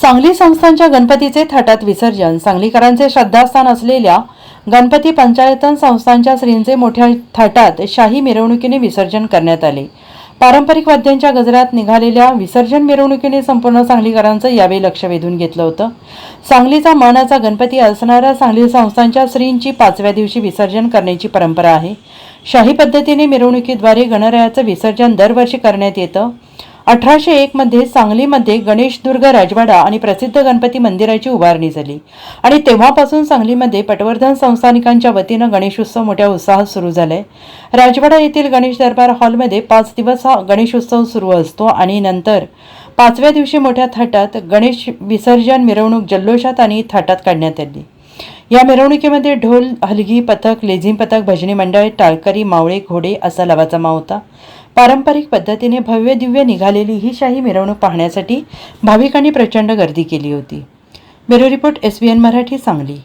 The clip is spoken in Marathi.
सांगली संस्थांच्या गणपतीचे थाटात विसर्जन. सांगलीकरांचे श्रद्धास्थान असलेल्या गणपती पंचायतन संस्थांच्या श्रींचे मोठ्या थाटात शाही मिरवणुकीने विसर्जन करण्यात आले. पारंपरिक वाद्यांच्या गजरात निघालेल्या विसर्जन मिरवणुकीने संपूर्ण सांगलीकरांचं यावेळी लक्ष वेधून घेतलं होतं. सांगलीचा मानाचा गणपती असणाऱ्या सांगली संस्थांच्या श्रींची पाचव्या दिवशी विसर्जन करण्याची परंपरा आहे. शाही पद्धतीने मिरवणुकीद्वारे गणरायाचं विसर्जन दरवर्षी करण्यात येतं. अठराशे एकमध्ये सांगलीमध्ये गणेशदुर्ग राजवाडा आणि प्रसिद्ध गणपती मंदिराची उभारणी झाली. आणि तेव्हापासून सांगलीमध्ये पटवर्धन संस्थानिकांच्या वतीनं गणेशोत्सव मोठ्या उत्साहात सुरू झालाय. राजवाडा येथील गणेश दरबार हॉलमध्ये पाच दिवस हा गणेशोत्सव सुरू असतो आणि नंतर पाचव्या दिवशी मोठ्या थाटात गणेश विसर्जन मिरवणूक जल्लोषात आणि थाटात काढण्यात आली. या मिरवणुकीमध्ये ढोल हलगी पथक लेझिम पथक भजनी मंडळ टाळकरी मावळे घोडे असा लवाजमा होता. पारंपरिक पद्धतीने भव्य दिव्य निघालेली ही शाही मिरवणूक पाहण्यासाठी भाविकांनी प्रचंड गर्दी केली होती. Bureau report S. B. N. Marathi Sangli.